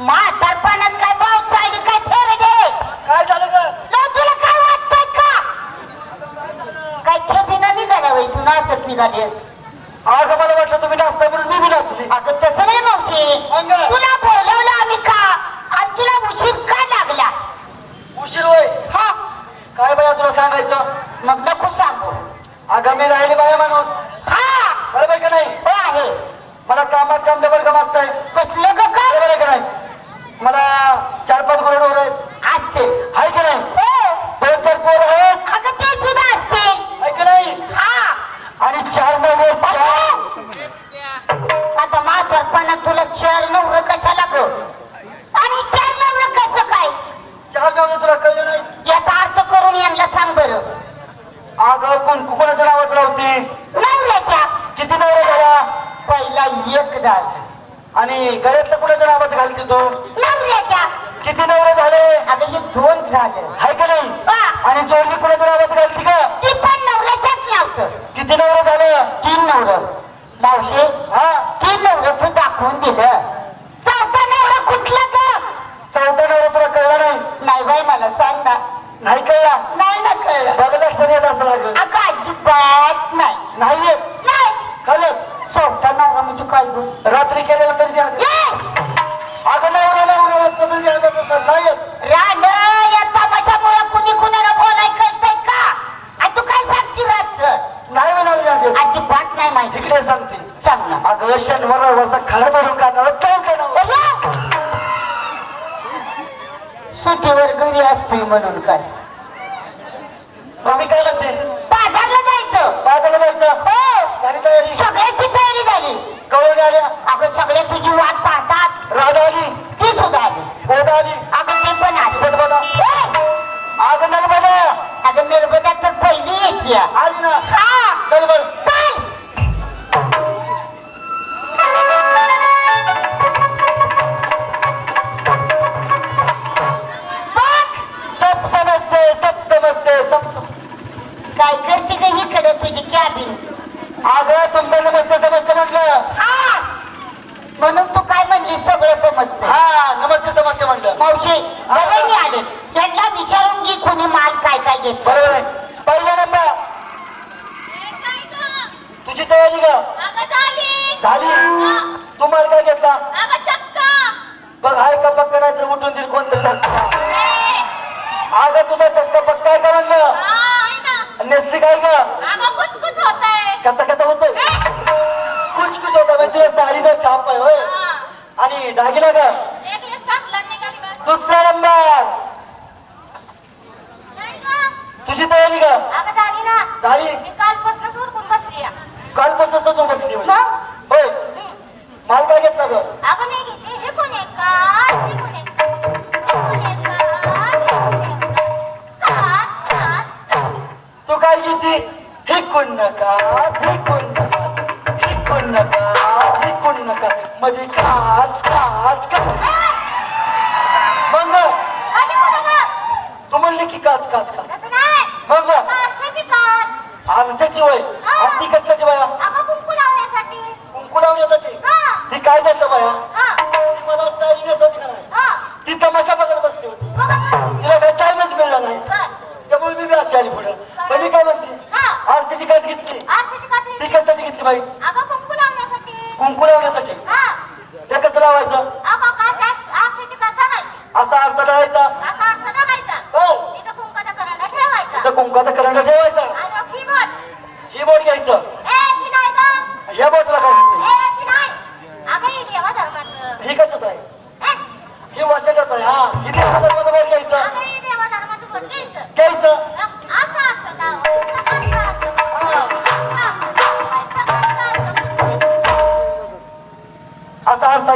म्हातारपणात काय भाव चालली काय थेरडे काय झालं ग? तुला काय वाटतंय का? काय छबीनं निघाल्या वय तू नाचत निघालीस अगं मला वाटलं तुम्ही नाचता म्हणून मी बी नाचली. अगं तसं नाही मावशी. अगं. तुला बोलवलं आम्ही का? आणि तुला उशीर का लागला? उशीर होय? हा. काय बाया तुला सांगायचं? मग नको सांगू. अगं मी राहिली बाया माणूस. हा. बरोबर का नाही? हो आहे. मला कामात काम डबल काम असतंय कसलं ग का बरोबर आहे का नाही मला चार पाच गुरु आहेत. असते. आहे की नाही? हो. दोन चार पोर आहेत. अगं ते सुद्धा असते. आहे की नाही? हा. आणि चार नवे चार आता म्हातारपणात तुला चार नवर कशाला ग? आणि चार नवर कसं काय? चार नवे तुला कळलं नाही? याचा अर्थ करून यांना सांग बरं. अगं कोण कोणाच्या नावाचं लावती? नवऱ्याच्या. किती नवरे झाल्या? पहिला एक झाला आणि गळ्यातलं कुणाच्या नावाचं घालते तू? किती नवरे झाले अगं हे दोन झालं. आहे का नाही. आणि जोडली कुणाच्या नावाचं घालते का ती पण नवऱ्याच्याच लावतं किती नवरे झाले? तीन नवर. मावशे हा? तीन नवर तू दाखवून दिलं. चौथा नवरा कुठला ग? चौथा नवरा तुला कळला नाही? नाही बाई मला सांग ना. नाही कळला? नाही ना कळलं. बघ लक्षात येत असं लागलं अगं अजिबात नाही. नाही येत नाही माहिती इकडे सांगते. सांग ना. अगं शनिवार रविवारचा खडा पडून काढणार काय! सुट्टीवर घरी असतोय म्हणून काय? मग मी काय म्हणते? बाजारला जायचं. बाजारला जायचं? हो. झाली तयारी? सगळ्याची तयारी झाली. कवळी आल्या अगं सगळे तुझी वाट पाहतात. राधा आली? ती सुद्धा आली. गोदा आली? अगं ती पण आली. बरं ए! अगं बघा अगं निर्बदा तर पहिली येते. आली ना? हा. चल बर. झाली तू माल काय घेतला? बघ हाय का पक्का नाही तर उठून दिल कोणतरी धक्का. अगं तुझा चक्का पक्का आहे का म्हणलं? नेसली काय का कचा कचा होतोय. कुछ कुछ होता म्हणजे साडीचा छाप आहे होय. आणि डागिला का दुसरा नंबर. तुझी तयारी का झाली कालपासून सजून बसली होय. माल काय घेतला ग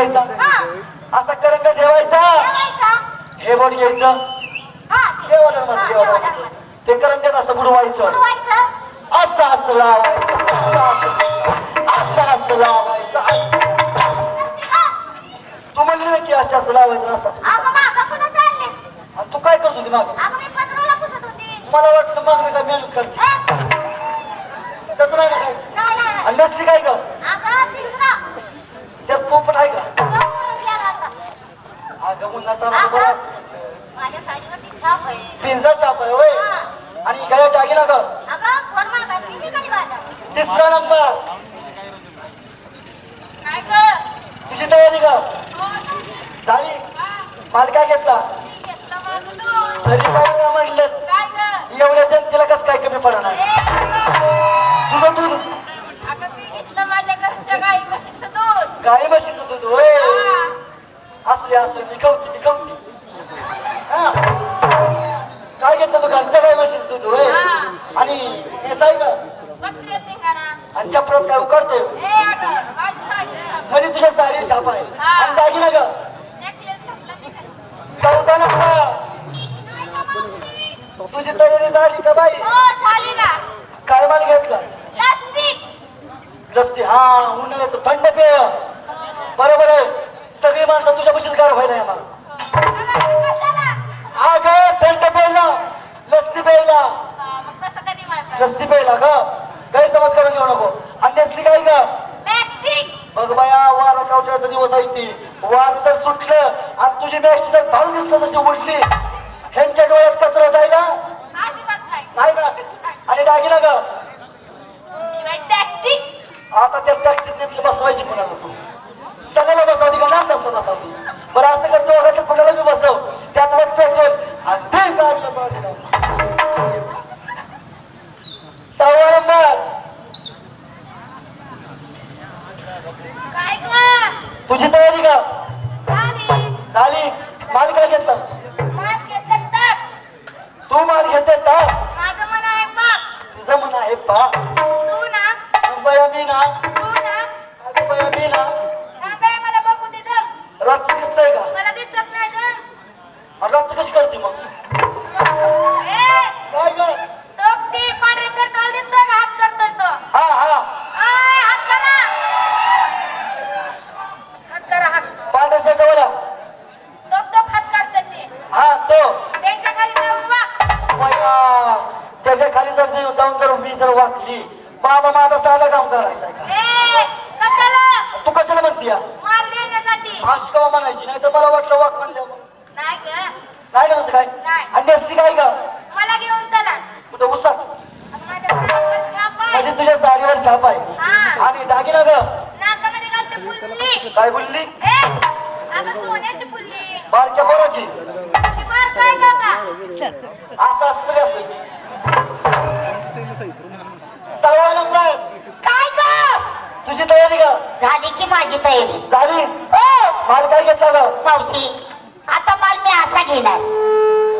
घ्यायचा असा करंट ठेवायचा. हे बोट घ्यायचं. ते करंट असं बुडवायचं. असं असं लावायचं. असं असं लावायचं. असं. तू म्हणली ना की असं असं लावायचं असं असं. तू काय करत होती मागे? मला वाटलं मग मी काय मेनच करते तसं नाही ना काय? आणि नसली काय त्यात पोपट आहे का? उन्हाचा अगं, बरं माझ्या साडीवरती छाप आहे. पिंजरा चाप आहे होय. आणि गळ्यात दागिना ग अगं कोण मला तिसरा नंबर. ग तुझी तयारी ग झाली. माल काय घेतला. घेतलं. तरी काय ग? एवढ्या जनतेला कसं काय कमी पडणार? गाई म्हशीचं दूध होय. असले विकवती विकवती हा. काय घेतलं तू घरच्या गाई म्हशीचं दूध होय आणि हे ना? आणि चपरात काय उकडते. म्हणजे तुझ्या साडी छाप आहे. आणि दागिना ग. चौदा काय? तुझी तयारी झाली का बाई हो. काय माल घेतला लस्सी. लस्सी हा उन्हाळ्याचं थंड पेय बरोबर आहे. सगळी माणसं तुझ्या पशीच गार व्हायला येणार. आ ग थंड प्यायला. लस्सी प्यायला. लस्सी प्यायला ग. गैरसमज करून घेऊ नको. आणि असली काय ग? बघ बाया वारा कावशाचा दिवस आहे ती. वार तर सुटलं आणि तुझी मॅक्स तर भाऊ दिसलं जशी उडली ह्यांच्या डोळ्यात कचरा जायला? नाही. ना का? आणि डागिना ग. टॅक्सी. आता त्या टॅक्सीत नेमकी बसवायची कोणाला तू सगळ्याला बसवती का नाम नसतं बसवती आणि रातचं कशी करते मग? आणि असली काय का मला घेऊन चला. कुठं उसात. म्हणजे तुझ्या साडीवर छाप आहे. आणि दागिना ग. काय बोलली. बारक्या पोराची? असं असतं सहावा नंबर. काय गं? तुझी तयारी का झाली की माझी तयारी. झाली? हो. माल काय घेतला ग? मावशी आता माल मी असा घेणार.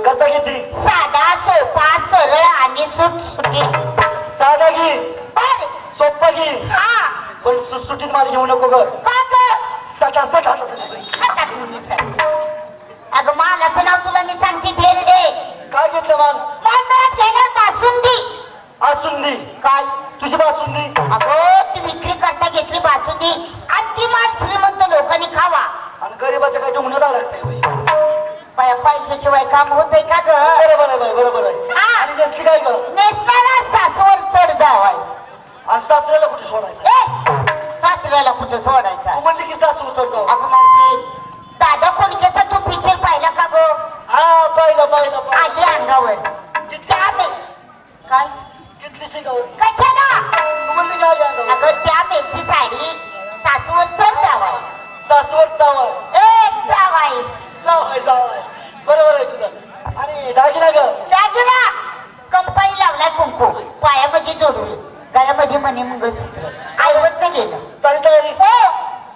कसा घेतली साधा सोपा सरळ आणि सुटसुटी साधा घे. बर. सोप्पा घे. हा. पण सुटसुटीत माल घेऊ नको ग. सासऱ्याला कुठे सोडायचं? सासऱ्याला कुठं सोडायचा? तू म्हणली की सासू उतर जाऊ अगं मावशी दादा कोणकेचा तू पिक्चर पाहिला का गो? हा पाहिलं पाहिलं पाहिलं. आली अंगावर. त्या मे काय? कितली शिकावं कशाला? तू म्हणली काय अंगावर? अगं त्या मेची साडी सासूवर चढ जावाय. सासूवर चावय ए जावाय. जावय जावय. बरोबर आहे तुझं. आणि दागिना ग. मणी मंगळसूत्र आईवच गेलं. तारी हो.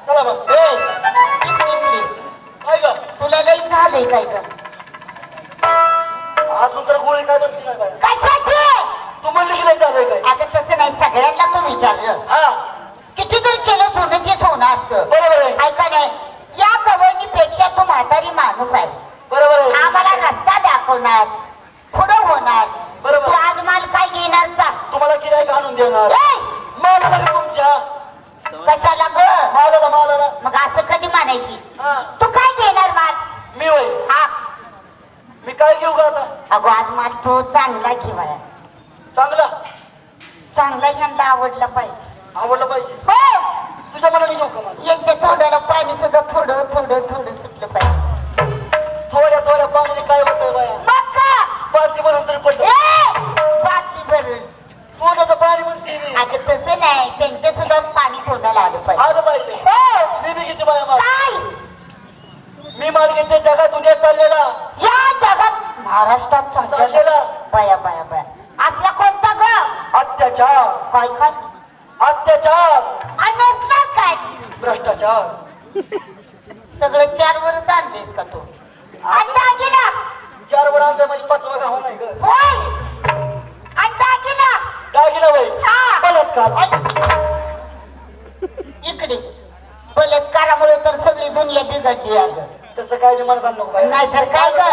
चला मग ए इकडे इकडे. काय ग? तुला लई झालंय काय ग? अजून तर गोळी काय बसली नाही काय? कशाची? तू म्हणली की नाही झालंय काय? तसं नाही. सगळ्यांना तू विचारलं. हा. किती जर केलं सोनं? ते सोनं असतं. बरोबर आहे. ऐका नाही या गवळणीपेक्षा तू म्हातारी माणूस आहे. बरोबर आहे. आम्हाला रस्ता दाखवणार पुढं होणार. बरोबर. तू आज माल काय घेणार सांग. तुम्हाला गिरायक आणून देणार ए, मालाला का तुमच्या कशाला ग? मालाला मालाला मग असं कधी म्हणायची? हा. तू काय घेणार माल? मी वय हा. मी काय घेऊ का आता? अगो आज माल तू चांगला घेवाय चांगला? चांगला ह्यांना आवडला पाहिजे. आवडलं पाहिजे. हो. तुझ्या मनाने घेऊ का मला? यांच्या तोंडाला पाणी सुद्धा थोडं थोडं थोडं अगं तसं नाही त्यांच्या सुद्धा पाणी तोंडाला आलं पाहिजे. आलं पाहिजे. हो. मी किती बाया मी माल घेते जगात दुनियात चाललेला. या जगात महाराष्ट्रात चाललेला. चाललेलं. बया बया बया. असला कोणता ग? अत्याचार. काय काय? अत्याचार. आणि नसला काय? भ्रष्टाचार. सगळं चार वरच आणलेस का तू? आणि दागिना चार वर आणलं म्हणजे पाचवा गाव नाही ग. होय. आणि दागिना जागिला बाई. हा. बलात्कार. इकडे. बलात्कारामुळे तर सगळी दुनिया बिघडली अगं तसं काय नाही म्हणत नको बाई. नाहीतर काय ग?